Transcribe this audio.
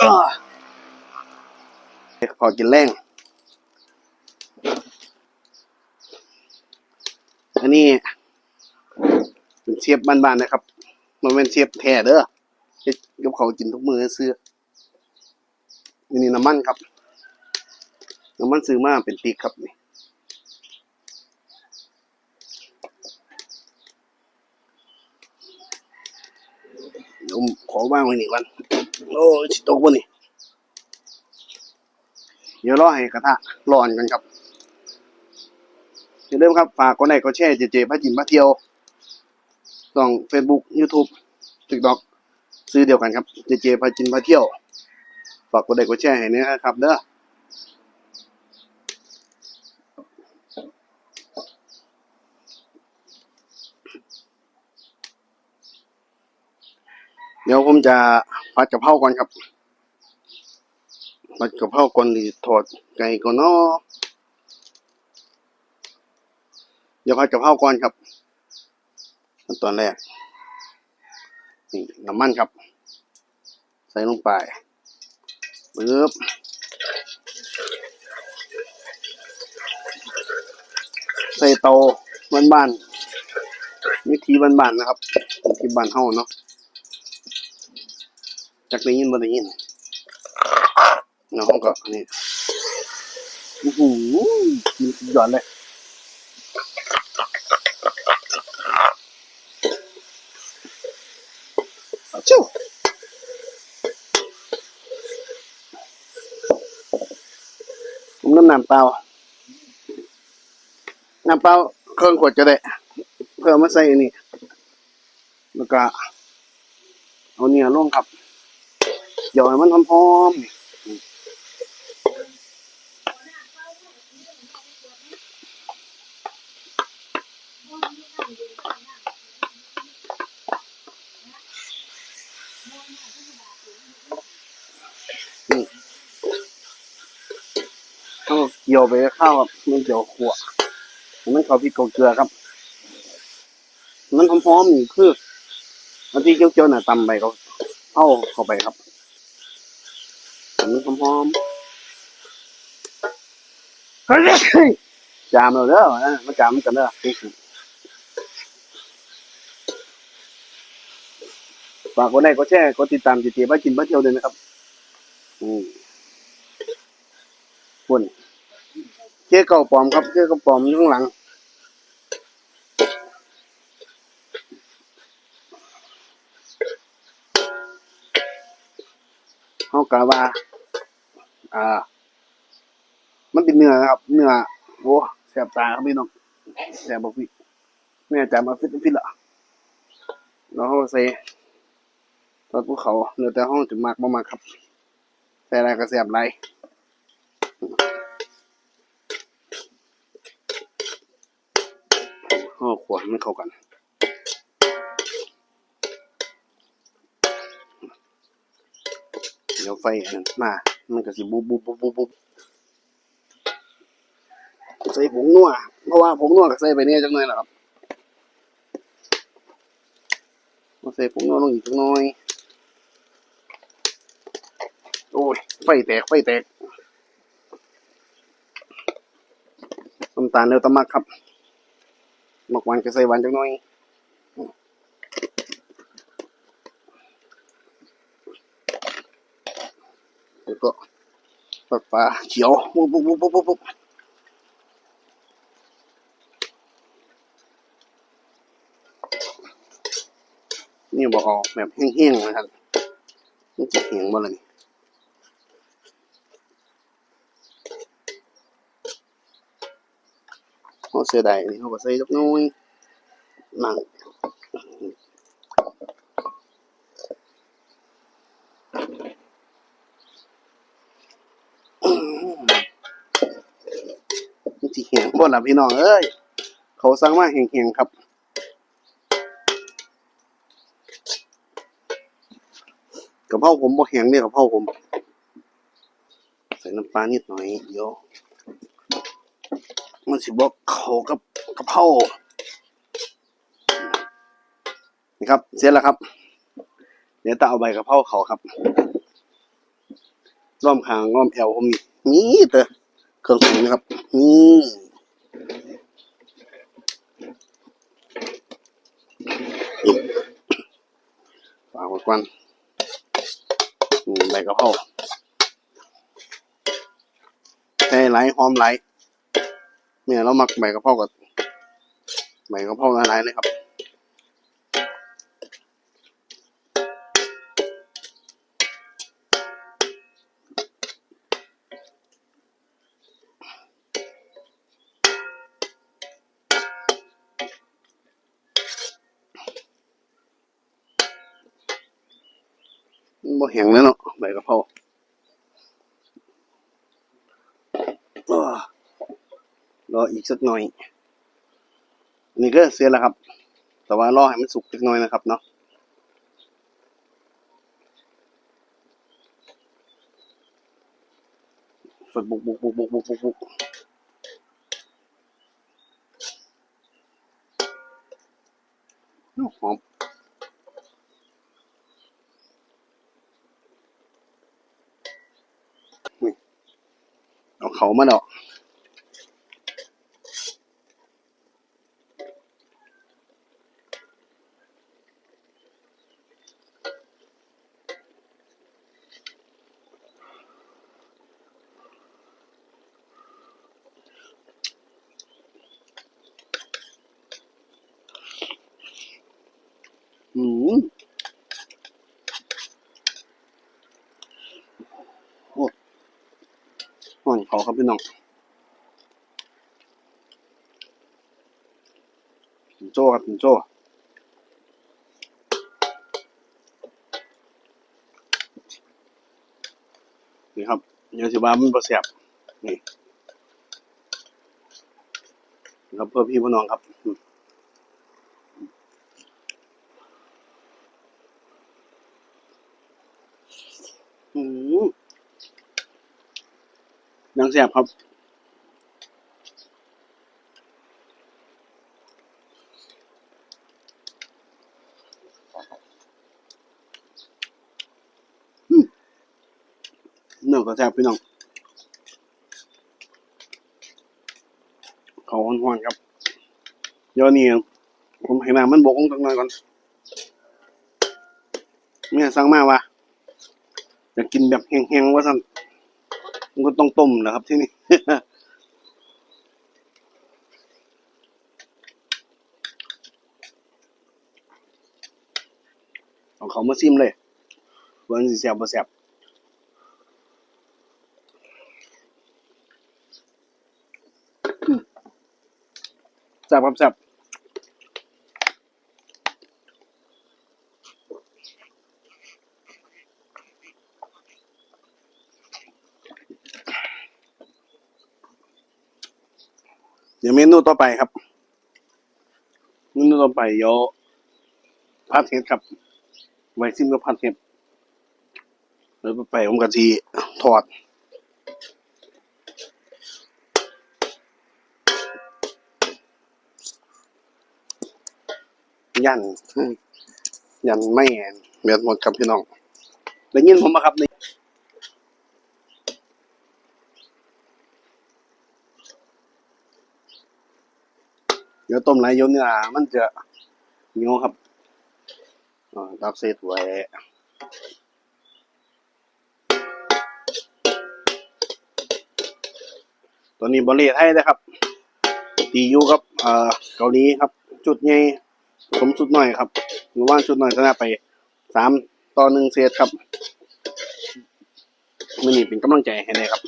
ออพอกินแรงอันนี้เป็นเชียบบ้านๆนะครับมันเป็นเชียบแท้เด้อเฮ็ดกับเขากินทุกมื้อซื้ออันนี้น้ำมันครับ น้ำมันซื้อมาเป็นปีกครับนี่เดี๋ยวผมขอว่างไว้นี่วัน โอ้ยชิตกวะนี่ เดี๋ยวรอให้กระทะร้อนกันครับอย่าลืมครับ ฝากกดไลค์กดแชร์เจเจพระจิมพระเที่ยวส่องเฟซบุ๊กยูทูบติ๊กต็อกซื้อเดียวกันครับ เจเจพระจิมพระเที่ยว ฝากกดไลค์กดแชร์ให้เนี่ยนะครับเด้อเดี๋ยวผมจะ ผัดกะเพราก่อนครับผัดกะเพราก่อนหรือทอดไก่ก่อนเนาะเดี๋ยวผัดกะเพราก่อนครับขั้นตอนแรกนี่น้ำมันครับ ใส่ลงไปปึ๊บใส่เตาบ้านๆวิธีบ้านๆนะครับวิธีบ้านเฮาเนาะ จักได้ยินบ่ได้ยินน้องก็นี่โอ้โหกินสุดยอดเลยเอาเจ้าผมน้ำน้ำเปล่า น้ำเปล่าเครื่องขวดก็ได้ เพื่อมาใส่อันนี่แล้วก็ เอาเนี่ยลงครับ เดี๋ยวมันหอมนี่เอาเกี่ยวไปกับข้าวครับมันเกี่ยวขัวมันเขาพริกเกลือครับ มันหอมๆนี่คืออันที่เจียวๆน่ะตำไปเขาเอาเข้าไปครับ อันนี้หอมๆเฮ้ยจามเราเด้อนะมาจามกันเด้อฝากกดไลค์กดแชร์กดติดตามจิตเจีบ้ากินบ้าเที่ยวด้วยนะครับ อืมปุ่นเจ๊เก่าปลอมครับเจ๊เก่าปลอมอยู่ข้างหลังเฮากะว่า อ่า มันเป็นเนื้อนะครับ เนื้อโอ้แสบตาครับพี่น้องแสบบอกพี่แม่จ๋ามาฟิตฟิตละแล้วเฮาใส่ตอนภูเขาเนื้อแต่ห้องถึงมากมากครับใส่อะไรก็แสบไรห้อขวดมันเข้ากันเดี๋ยวไฟนั้นมา มันก็สิบุบบุบบุบบุบบุบใส่ผงนัวเพราะว่าผงนัวก็ใส่ไปเนี่ยจังหน่อยแหละครับมาใส่ผงนัวลงอีกจังหน่อยโอ้ยไฟแตกไฟแตกน้ำตาลเนื้อตะมักครับหมักหวานก็ใส่หวานจังหน่อย แล้วก็ ปลาปลาเขียวปุ๊บปุ๊บปุ๊บปุ๊บปุ๊บนี่บอกออกแบบแห้งๆนะครับนี่จะแห้งบ่ล่ะนี่เขาเสียดายนี่เขาก็ใส่จักน้อยนั่ง นี่ห้งบ่ล่ะพี่น้องเอ้ยเขาสั่งมาแหงๆครับกะเพราผมบ่แห้งเนี่ยกะเพราผม ใส่น้ำปลานิดหน่อยเดี๋ยวมันสิบ่เขากับกะเพรานี่ครับ เสร็จแล้วครับ เดี๋ยวตาเอาใบกะเพราเขาครับล้อมคางล้อมแอวผมนี่มีแต่เครื่องปรุงนะครับนี่ฝา กไว้ก่อนใบกะเพราใช่ไหลหอมไหลเนี่ยเรามักใบกะเพรากับใบกะเพราหลายๆเลยครับ บ่แห้งแล้วเนาะใบกะเพราอรออีกสักหน่อยนี่ก็เสียแล้วครับ แต่ว่ารอให้มันสุกสักหน่อยนะครับเนาะฝดบุกบุกบุกบุกบุกบุกบุกหอม เอาเขามาดอกอืมโอ้ ห่อนเขาครับพี่น้องถึงโจ้ครับถึงโจ้นี่ครับเดี๋ยวสิว่ามันประเสียบนี่ครับเพื่อพี่พี่น้องครับอืมอืม ยังเสียบครับน้อก็แซ่บพี่น้องเขาห้อนๆครับเดี๋ยวนี้ผมให้น้ำมันบกลงตรงนั้นก่อนแม่สั่งมาว่าอยากกินแบบแห้งๆว่าสั่น มันก็ต้องต้มนะครับที่นี่เอาเขามาซิมเลยวันสิแซ่บบ่แซ่บแซ่บครับแซ่บ เดี๋ยวเมนูต่อไปครับ เมนูต่อไปเดี๋ยผัดเห็ดครับไวซิมกับผัดเห็ดแล้วไปผมกะทีทอดยันยันไม่แอนเมียนหมดครับพี่น้องได้ยินผมปะครับ เดี๋ยวต้มไหลยมเนี่ยมันจะเหนียวครับตักเศษไว้ตัวนี้บริเทศนะครับ ตียูครับเกาหลีครับ จุดใหญ่ผมสุดหน่อยครับหรือว่าชุดหน่อยชนะไปสามต่อหนึ่งเซตครับไม่อนี้เป็นกำลังใจให้ได้ครับ